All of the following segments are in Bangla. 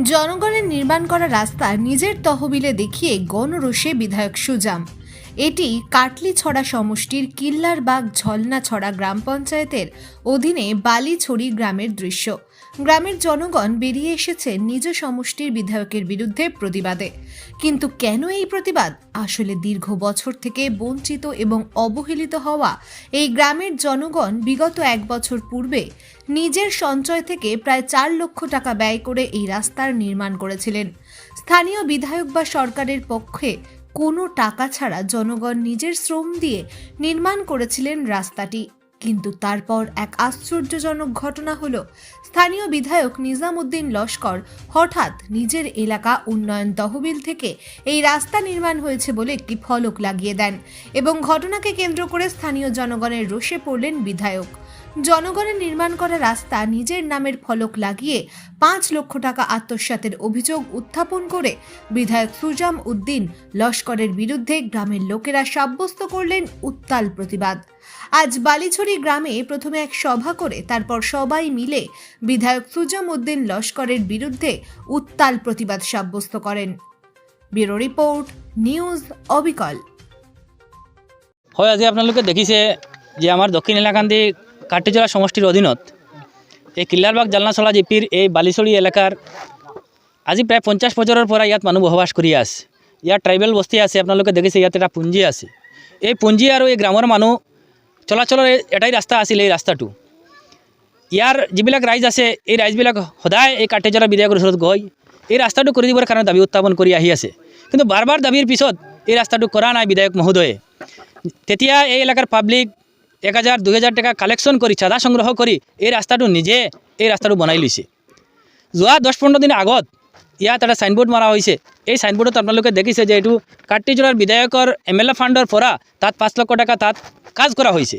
জনগণের নির্মাণ করা রাস্তা নিজের তহবিলে দেখিয়ে গণরোষে বিধায়ক সুজাম। এটি কাটলিছড়া সমষ্টির কিল্লারবাগ ঝলনাছড়া গ্রাম পঞ্চায়েতের অধীনে বালিছড়ি গ্রামের দৃশ্য। গ্রামের জনগণ বেরিয়ে এসেছে নিজ সমষ্টির বিধায়কের বিরুদ্ধে প্রতিবাদে। কিন্তু কেন এই প্রতিবাদ? আসলে দীর্ঘ বছর থেকে বঞ্চিত এবং অবহেলিত হওয়া এই গ্রামের জনগণ বিগত এক বছর পূর্বে নিজের সঞ্চয় থেকে প্রায় চার লক্ষ টাকা ব্যয় করে এই রাস্তার নির্মাণ করেছিলেন। স্থানীয় বিধায়ক বা সরকারের পক্ষে কোনো টাকা ছাড়া জনগণ নিজের শ্রম দিয়ে নির্মাণ করেছিলেন রাস্তাটি। কিন্তু তারপর এক আশ্চর্যজনক ঘটনা হলো, স্থানীয় বিধায়ক নিজামুদ্দিন লস্কর হঠাৎ নিজের এলাকা উন্নয়ন তহবিল থেকে এই রাস্তা নির্মাণ হয়েছে বলে একটি ফলক লাগিয়ে দেন এবং ঘটনাকে কেন্দ্র করে স্থানীয় জনগণের রোষে পড়লেন বিধায়ক। জনগণের নির্মাণ করা রাস্তা নিজের নামের ফলক লাগিয়ে পাঁচ লক্ষ টাকা আত্মসাতের অভিযোগ উত্থাপন করে বিধায়ক সুজাম উদ্দিন লস্করের বিরুদ্ধে গ্রামের লোকেরা সাব্যস্ত করলেন উত্তাল প্রতিবাদ। আজ বালিছড়ি গ্রামে প্রথমে এক সভা করে তারপর সবাই মিলে বিধায়ক সুজাম উদ্দিন লস্করের বিরুদ্ধে উত্তাল প্রতিবাদ সাব্যস্ত করেন। ব্যুরো রিপোর্ট, নিউজ অবিকল। হয় আজি আপোনালোকে দেখিছে যে আমাৰ দক্ষিণ এলেকান্দি কাটিজৰা সমষ্টিৰ অধীনত। এই কিল্লাৰবাগ জালনাচলা জিপিৰ এই বালিচৰী এলেকাৰ আজি প্ৰায় পঞ্চাছ বছৰৰ পৰা ইয়াত মানুহ বসবাস কৰি আছে। ইয়াত ট্ৰাইবেল বস্তি আছে, আপোনালোকে দেখিছে, ইয়াত এটা পুঞ্জি আছে। এই পুঞ্জি আৰু এই গ্ৰামৰ মানুহ চলাচলৰ এটাই ৰাস্তা আছিল এই ৰাস্তাটো। ইয়াৰ যিবিলাক ৰাইজ আছে, এই ৰাইজবিলাক সদায় এই কাটিজৰা বিধায়কৰ ওচৰত গৈ এই ৰাস্তাটো কৰি দিবৰ কাৰণে দাবি উত্থাপন কৰি আহি আছে। কিন্তু বাৰ বাৰ দাবীৰ পিছত এই ৰাস্তাটো কৰা নাই বিধায়ক মহোদয়ে। তেতিয়া এই এলেকাৰ পাব্লিক এক হাজাৰ দুই হাজাৰ টকা কালেকশ্যন কৰি চাঁদা সংগ্ৰহ কৰি এই ৰাস্তাটো নিজে, এই ৰাস্তাটো বনাই লৈছে। যোৱা দহ পোন্ধৰ দিন আগত ইয়াত এটা চাইনবোৰ্ড মৰা হৈছে। এই চাইনবোৰ্ডত আপোনালোকে দেখিছে যে এইটো কাৰ্তিজোৰাৰ বিধায়কৰ এম এল এ ফাণ্ডৰ পৰা তাত পাঁচ লক্ষ টকা তাত কাজ কৰা হৈছে।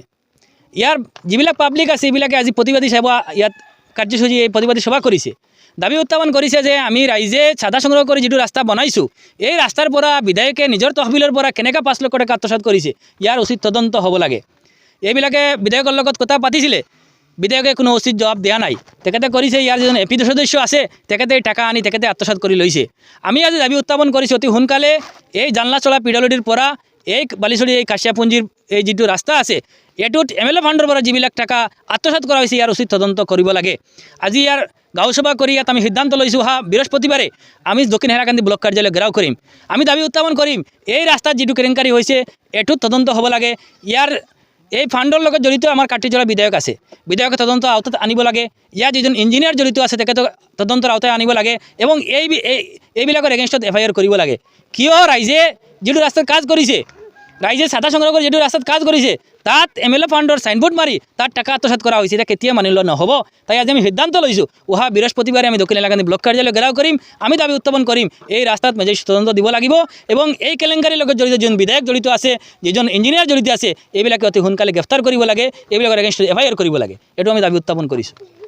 ইয়াৰ যিবিলাক পাব্লিক আছে, এইবিলাকে আজি প্ৰতিবাদী সভা ইয়াত কাৰ্যসূচী, এই প্ৰতিবাদী সভা কৰিছে। দাবি উত্থাপন কৰিছে যে আমি ৰাইজে চাঁদা সংগ্ৰহ কৰি যিটো ৰাস্তা বনাইছোঁ, এই ৰাস্তাৰ পৰা বিধায়কে নিজৰ তহবিলৰ পৰা কেনেকৈ পাঁচ লক্ষ টকা আত্মসাত কৰিছে, ইয়াৰ উচিত তদন্ত হ'ব লাগে। এইবিলাকে বিধায়কৰ লগত কথা পাতিছিলে। বিধায়কে কোনো উচিত জবাব দিয়া নাই। তেখেতে কৰিছে, ইয়াৰ যিজন এ সদস্য আছে, তেখেতে টকা আনি তেখেতে আত্মসাত কৰি লৈছে। আমি আজি দাবি উত্থাপন কৰিছোঁ, অতি সোনকালে এই জানলা চলা পিডব্লিউডিৰ পৰা এই বালিচৰী, এই কাছিয়াপুঞ্জীৰ এই যিটো ৰাস্তা আছে, এইটোত এম এল এ ফাণ্ডৰ পৰা যিবিলাক টকা আত্মসাত কৰা হৈছে, ইয়াৰ উচিত তদন্ত কৰিব লাগে। আজি ইয়াৰ গাঁও সভা কৰি ইয়াত আমি সিদ্ধান্ত লৈছোঁ, অহা বৃহস্পতিবাৰে আমি দক্ষিণ হেৰাকান্দি ব্লক কাৰ্যালয় ঘেৰাও কৰিম। আমি দাবি উত্থাপন কৰিম, এই ৰাস্তাত যিটো কেলেংকাৰী হৈছে, এইটোত তদন্ত হ'ব লাগে। ইয়াৰ এই ফাণ্ডৰ লগত জড়িত আমাৰ কাটিজৰা বিধায়ক আছে। বিধায়কে তদন্ত আওতাত আনিব লাগে। ইয়াৰ যিজন ইঞ্জিনিয়াৰ জড়িত আছে, তেখেতক তদন্তৰ আওতাই আনিব লাগে এবং এই- এইবিলাকৰ এগেইনষ্টত এফ আই আৰ কৰিব লাগে। কিয় ৰাইজে যিটো ৰাস্তাত কাজ কৰিছে ৰাইজে সাদা সংগ্ৰহ কৰি যিটো ৰাস্তাত কাজ কৰিছে, তাত এম এল এ ফাণ্ডৰ চাইনবোৰ্ড মাৰি তাত টকা আত্মসাত কৰা হৈছে, এতিয়া কেতিয়া মানি লোৱা নহ'ব? তাই আজি আমি সিদ্ধান্ত লৈছোঁ, অহা বৃহস্পতিবাৰে আমি দক্ষিণ এলেকান্দি ব্লক কাৰ্যালয় ঘেৰাও কৰিম, আমি দাবি উত্থাপন কৰিম, এই ৰাস্তাত মেজিৰ তদন্ত দিব লাগিব এবং এই কেলেংকাৰীৰ লগত জড়িত যোন বিধায়ক জড়িত আছে, যিজন ইঞ্জিনিয়াৰ জড়িত আছে, এইবিলাকে অতি সোনকালে গ্ৰেপ্তাৰ কৰিব লাগে, এইবিলাকৰ এগেইনষ্টত এফ আই কৰিব লাগে, এইটো আমি দাবি উত্থাপন কৰিছোঁ।